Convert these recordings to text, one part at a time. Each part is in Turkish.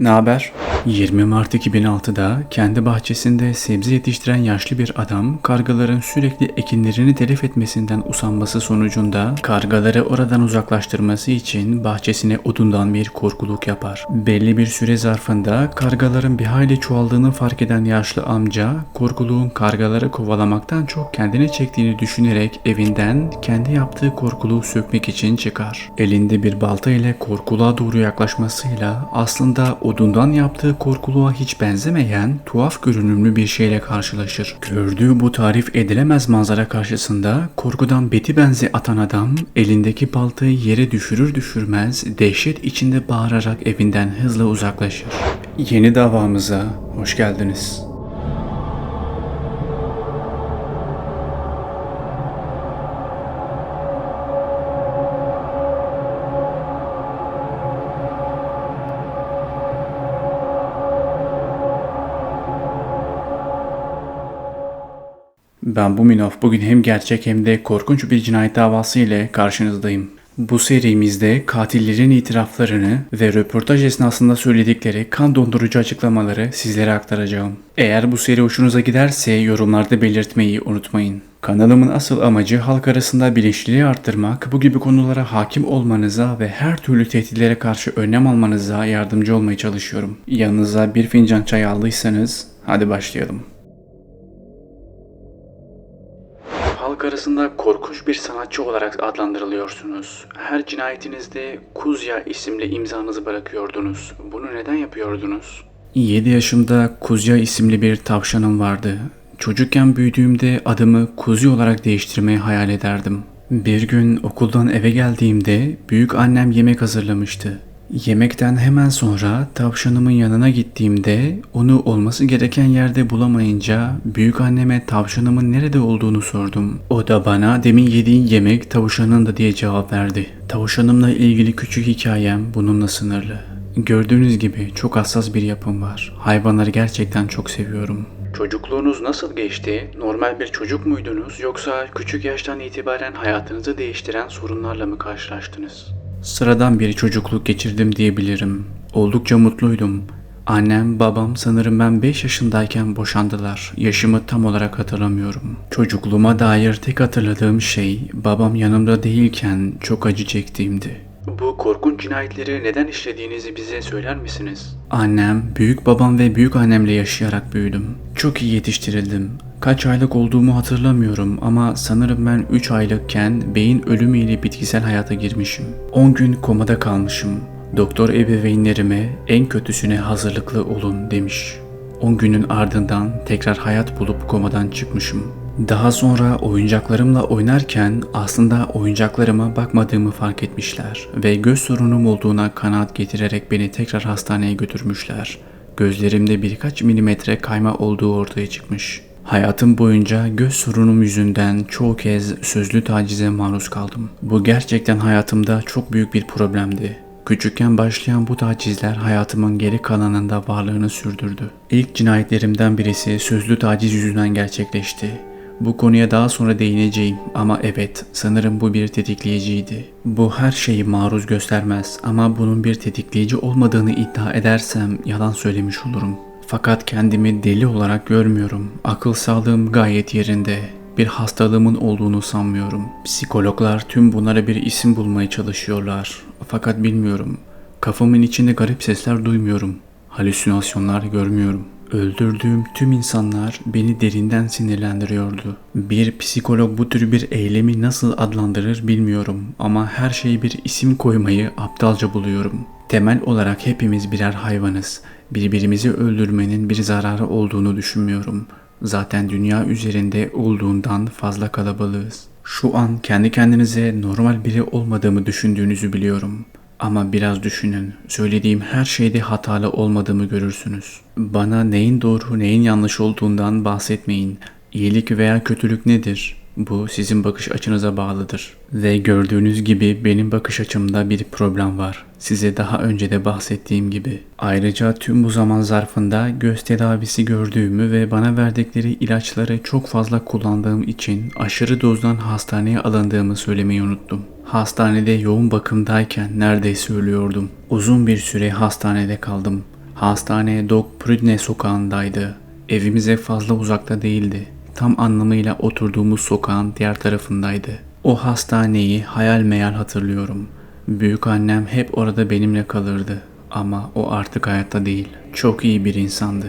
Ne haber? 20 Mart 2006'da kendi bahçesinde sebze yetiştiren yaşlı bir adam kargaların sürekli ekinlerini telef etmesinden usanması sonucunda kargaları oradan uzaklaştırması için bahçesine odundan bir korkuluk yapar. Belli bir süre zarfında kargaların bir hayli çoğaldığını fark eden yaşlı amca korkuluğun kargaları kovalamaktan çok kendine çektiğini düşünerek evinden kendi yaptığı korkuluğu sökmek için çıkar. Elinde bir balta ile korkuluğa doğru yaklaşmasıyla aslında odundan yaptığı korkuluğa hiç benzemeyen tuhaf görünümlü bir şeyle karşılaşır. Gördüğü bu tarif edilemez manzara karşısında korkudan beti benzi atan adam elindeki baltayı yere düşürür düşürmez dehşet içinde bağırarak evinden hızla uzaklaşır. Yeni davamıza hoş geldiniz. Ben Buminov bugün hem gerçek hem de korkunç bir cinayet davası ile karşınızdayım. Bu serimizde katillerin itiraflarını ve röportaj esnasında söyledikleri kan dondurucu açıklamaları sizlere aktaracağım. Eğer bu seri hoşunuza giderse yorumlarda belirtmeyi unutmayın. Kanalımın asıl amacı halk arasında bilinçliliği arttırmak, bu gibi konulara hakim olmanıza ve her türlü tehditlere karşı önlem almanıza yardımcı olmaya çalışıyorum. Yanınıza bir fincan çay aldıysanız hadi başlayalım. Halk arasında korkunç bir sanatçı olarak adlandırılıyorsunuz. Her cinayetinizde Kuzya isimli imzanızı bırakıyordunuz. Bunu neden yapıyordunuz? 7 yaşımda Kuzya isimli bir tavşanım vardı. Çocukken büyüdüğümde adımı Kuzya olarak değiştirmeyi hayal ederdim. Bir gün okuldan eve geldiğimde büyük annem yemek hazırlamıştı. Yemekten hemen sonra tavşanımın yanına gittiğimde onu olması gereken yerde bulamayınca büyük anneme tavşanımın nerede olduğunu sordum. O da bana demin yediğin yemek tavşanın da diye cevap verdi. Tavşanımla ilgili küçük hikayem bununla sınırlı. Gördüğünüz gibi çok hassas bir yapım var. Hayvanları gerçekten çok seviyorum. Çocukluğunuz nasıl geçti? Normal bir çocuk muydunuz yoksa küçük yaştan itibaren hayatınızı değiştiren sorunlarla mı karşılaştınız? Sıradan bir çocukluk geçirdim diyebilirim. Oldukça mutluydum. Annem, babam sanırım ben 5 yaşındayken boşandılar. Yaşımı tam olarak hatırlamıyorum. Çocukluğuma dair tek hatırladığım şey babam yanımda değilken çok acı çektiğimdi. Bu korkunç cinayetleri neden işlediğinizi bize söyler misiniz? Annem, büyük babam ve büyük annemle yaşayarak büyüdüm. Çok iyi yetiştirildim. Kaç aylık olduğumu hatırlamıyorum ama sanırım ben 3 aylıkken beyin ölümüyle bitkisel hayata girmişim. 10 gün komada kalmışım. Doktor ebeveynlerime en kötüsüne hazırlıklı olun demiş. 10 günün ardından tekrar hayat bulup komadan çıkmışım. Daha sonra oyuncaklarımla oynarken aslında oyuncaklarıma bakmadığımı fark etmişler ve göz sorunum olduğuna kanaat getirerek beni tekrar hastaneye götürmüşler. Gözlerimde birkaç milimetre kayma olduğu ortaya çıkmış. Hayatım boyunca göz sorunum yüzünden çoğu kez sözlü tacize maruz kaldım. Bu gerçekten hayatımda çok büyük bir problemdi. Küçükken başlayan bu tacizler hayatımın geri kalanında varlığını sürdürdü. İlk cinayetlerimden birisi sözlü taciz yüzünden gerçekleşti. Bu konuya daha sonra değineceğim ama evet sanırım bu bir tetikleyiciydi. Bu her şeyi maruz göstermez ama bunun bir tetikleyici olmadığını iddia edersem yalan söylemiş olurum. Fakat kendimi deli olarak görmüyorum. Akıl sağlığım gayet yerinde. Bir hastalığımın olduğunu sanmıyorum. Psikologlar tüm bunlara bir isim bulmaya çalışıyorlar. Fakat bilmiyorum. Kafamın içinde garip sesler duymuyorum. Halüsinasyonlar görmüyorum. Öldürdüğüm tüm insanlar beni derinden sinirlendiriyordu. Bir psikolog bu tür bir eylemi nasıl adlandırır bilmiyorum ama her şeyi bir isim koymayı aptalca buluyorum. Temel olarak hepimiz birer hayvanız. Birbirimizi öldürmenin bir zararı olduğunu düşünmüyorum. Zaten dünya üzerinde olduğundan fazla kalabalığız. Şu an kendi kendinize normal biri olmadığımı düşündüğünüzü biliyorum. Ama biraz düşünün. Söylediğim her şeyde hatalı olmadığımı görürsünüz. Bana neyin doğru neyin yanlış olduğundan bahsetmeyin. İyilik veya kötülük nedir? Bu sizin bakış açınıza bağlıdır. Ve gördüğünüz gibi benim bakış açımda bir problem var. Size daha önce de bahsettiğim gibi. Ayrıca tüm bu zaman zarfında göz tedavisi gördüğümü ve bana verdikleri ilaçları çok fazla kullandığım için aşırı dozdan hastaneye alındığımı söylemeyi unuttum. Hastanede yoğun bakımdayken neredeyse ölüyordum. Uzun bir süre hastanede kaldım. Hastane Dog Prudne sokağındaydı. Evimize fazla uzakta değildi. Tam anlamıyla oturduğumuz sokağın diğer tarafındaydı. O hastaneyi hayal meyal hatırlıyorum. Büyük annem hep orada benimle kalırdı. Ama o artık hayatta değil. Çok iyi bir insandı.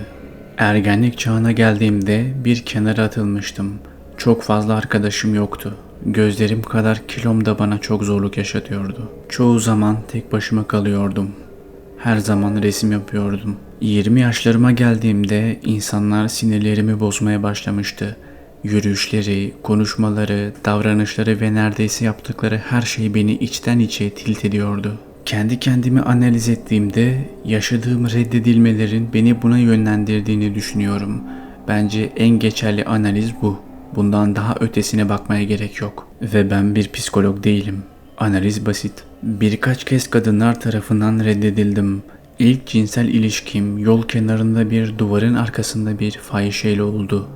Ergenlik çağına geldiğimde bir kenara atılmıştım. Çok fazla arkadaşım yoktu. Gözlerim kadar kilom da bana çok zorluk yaşatıyordu. Çoğu zaman tek başıma kalıyordum. Her zaman resim yapıyordum. 20 yaşlarıma geldiğimde insanlar sinirlerimi bozmaya başlamıştı. Yürüyüşleri, konuşmaları, davranışları ve neredeyse yaptıkları her şey beni içten içe tilt ediyordu. Kendi kendimi analiz ettiğimde yaşadığım reddedilmelerin beni buna yönlendirdiğini düşünüyorum. Bence en geçerli analiz bu. Bundan daha ötesine bakmaya gerek yok. Ve ben bir psikolog değilim. Analiz basit. Birkaç kez kadınlar tarafından reddedildim. İlk cinsel ilişkim yol kenarında bir duvarın arkasında bir fahişeyle oldu.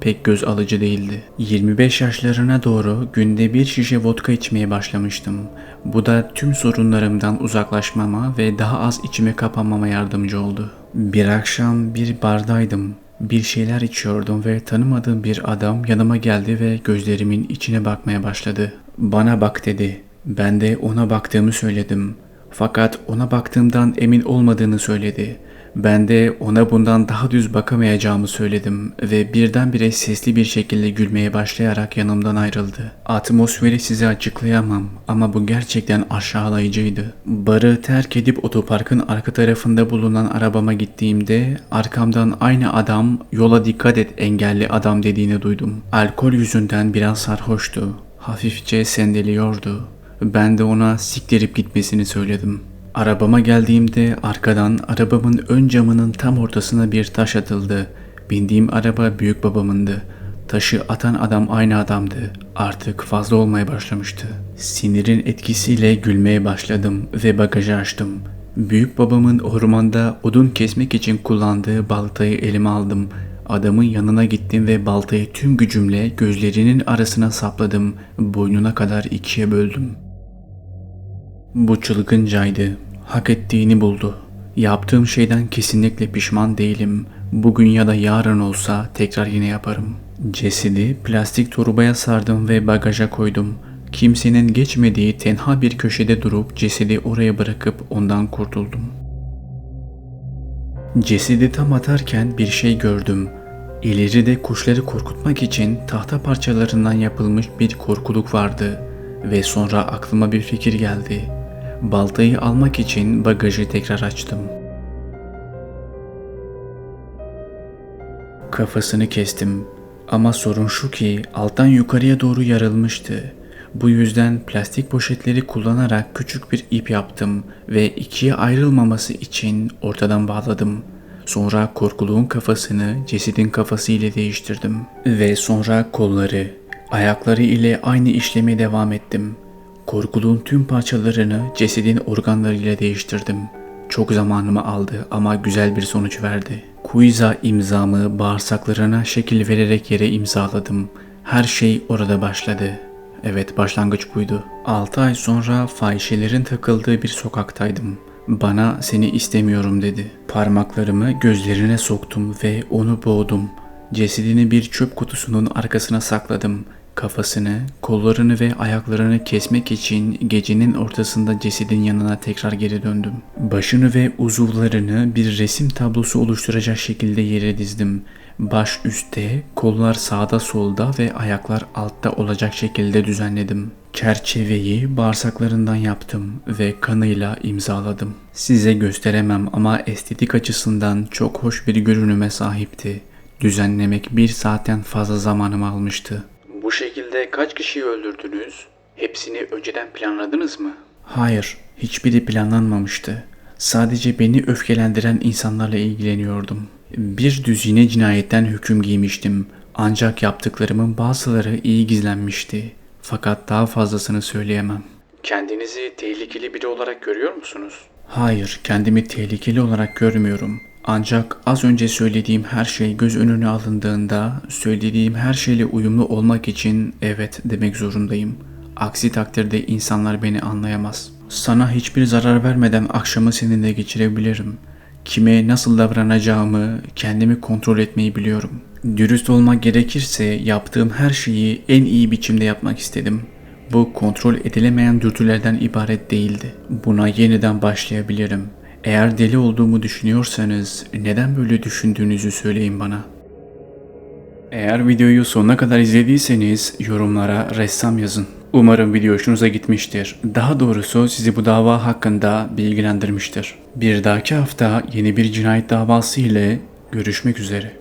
Pek göz alıcı değildi. 25 yaşlarına doğru günde bir şişe vodka içmeye başlamıştım. Bu da tüm sorunlarımdan uzaklaşmama ve daha az içime kapanmama yardımcı oldu. Bir akşam bir bardaydım. Bir şeyler içiyordum ve tanımadığım bir adam yanıma geldi ve gözlerimin içine bakmaya başladı. Bana bak dedi. Ben de ona baktığımı söyledim. Fakat ona baktığımdan emin olmadığını söyledi. Ben de ona bundan daha düz bakamayacağımı söyledim ve birdenbire sesli bir şekilde gülmeye başlayarak yanımdan ayrıldı. Atmosferi size açıklayamam ama bu gerçekten aşağılayıcıydı. Barı terk edip otoparkın arka tarafında bulunan arabama gittiğimde arkamdan aynı adam yola dikkat et engelli adam dediğini duydum. Alkol yüzünden biraz sarhoştu. Hafifçe sendeliyordu. Ben de ona siktirip gitmesini söyledim. Arabama geldiğimde arkadan arabamın ön camının tam ortasına bir taş atıldı. Bindiğim araba büyük babamındı. Taşı atan adam aynı adamdı. Artık fazla olmaya başlamıştı. Sinirin etkisiyle gülmeye başladım ve bagajı açtım. Büyük babamın ormanda odun kesmek için kullandığı baltayı elime aldım. Adamın yanına gittim ve baltayı tüm gücümle gözlerinin arasına sapladım. Boynuna kadar ikiye böldüm. Bu çılgıncaydı. Hak ettiğini buldu. Yaptığım şeyden kesinlikle pişman değilim. Bugün ya da yarın olsa tekrar yine yaparım. Cesedi plastik torbaya sardım ve bagaja koydum. Kimsenin geçmediği tenha bir köşede durup cesedi oraya bırakıp ondan kurtuldum. Cesedi tam atarken bir şey gördüm. İleride kuşları korkutmak için tahta parçalarından yapılmış bir korkuluk vardı ve sonra aklıma bir fikir geldi. Baltayı almak için bagajı tekrar açtım. Kafasını kestim ama sorun şu ki alttan yukarıya doğru yarılmıştı. Bu yüzden plastik poşetleri kullanarak küçük bir ip yaptım ve ikiye ayrılmaması için ortadan bağladım. Sonra korkuluğun kafasını cesedin kafası ile değiştirdim ve sonra kolları, ayakları ile aynı işlemi devam ettim. Korkuluğun tüm parçalarını cesedin organlarıyla değiştirdim. Çok zamanımı aldı ama güzel bir sonuç verdi. Kuiza imzamı bağırsaklarına şekil vererek yere imzaladım. Her şey orada başladı. Evet başlangıç buydu. 6 ay sonra fahişelerin takıldığı bir sokaktaydım. Bana seni istemiyorum dedi. Parmaklarımı gözlerine soktum ve onu boğdum. Cesedini bir çöp kutusunun arkasına sakladım. Kafasını, kollarını ve ayaklarını kesmek için gecenin ortasında cesedin yanına tekrar geri döndüm. Başını ve uzuvlarını bir resim tablosu oluşturacak şekilde yere dizdim. Baş üstte, kollar sağda solda ve ayaklar altta olacak şekilde düzenledim. Çerçeveyi bağırsaklarından yaptım ve kanıyla imzaladım. Size gösteremem ama estetik açısından çok hoş bir görünüme sahipti. Düzenlemek bir saatten fazla zamanımı almıştı. Şekilde kaç kişiyi öldürdünüz? Hepsini önceden planladınız mı? Hayır, hiçbiri planlanmamıştı. Sadece beni öfkelendiren insanlarla ilgileniyordum. Bir düzine cinayetten hüküm giymiştim. Ancak yaptıklarımın bazıları iyi gizlenmişti. Fakat daha fazlasını söyleyemem. Kendinizi tehlikeli biri olarak görüyor musunuz? Hayır, kendimi tehlikeli olarak görmüyorum. Ancak az önce söylediğim her şey göz önüne alındığında söylediğim her şeyle uyumlu olmak için evet demek zorundayım. Aksi takdirde insanlar beni anlayamaz. Sana hiçbir zarar vermeden akşamı seninle geçirebilirim. kime nasıl davranacağımı, kendimi kontrol etmeyi biliyorum. Dürüst olmak gerekirse yaptığım her şeyi en iyi biçimde yapmak istedim. Bu kontrol edilemeyen dürtülerden ibaret değildi. Buna yeniden başlayabilirim. Eğer deli olduğumu düşünüyorsanız neden böyle düşündüğünüzü söyleyin bana. Eğer videoyu sonuna kadar izlediyseniz yorumlara ressam yazın. Umarım video hoşunuza gitmiştir. Daha doğrusu sizi bu dava hakkında bilgilendirmiştir. Bir dahaki hafta yeni bir cinayet davası ile görüşmek üzere.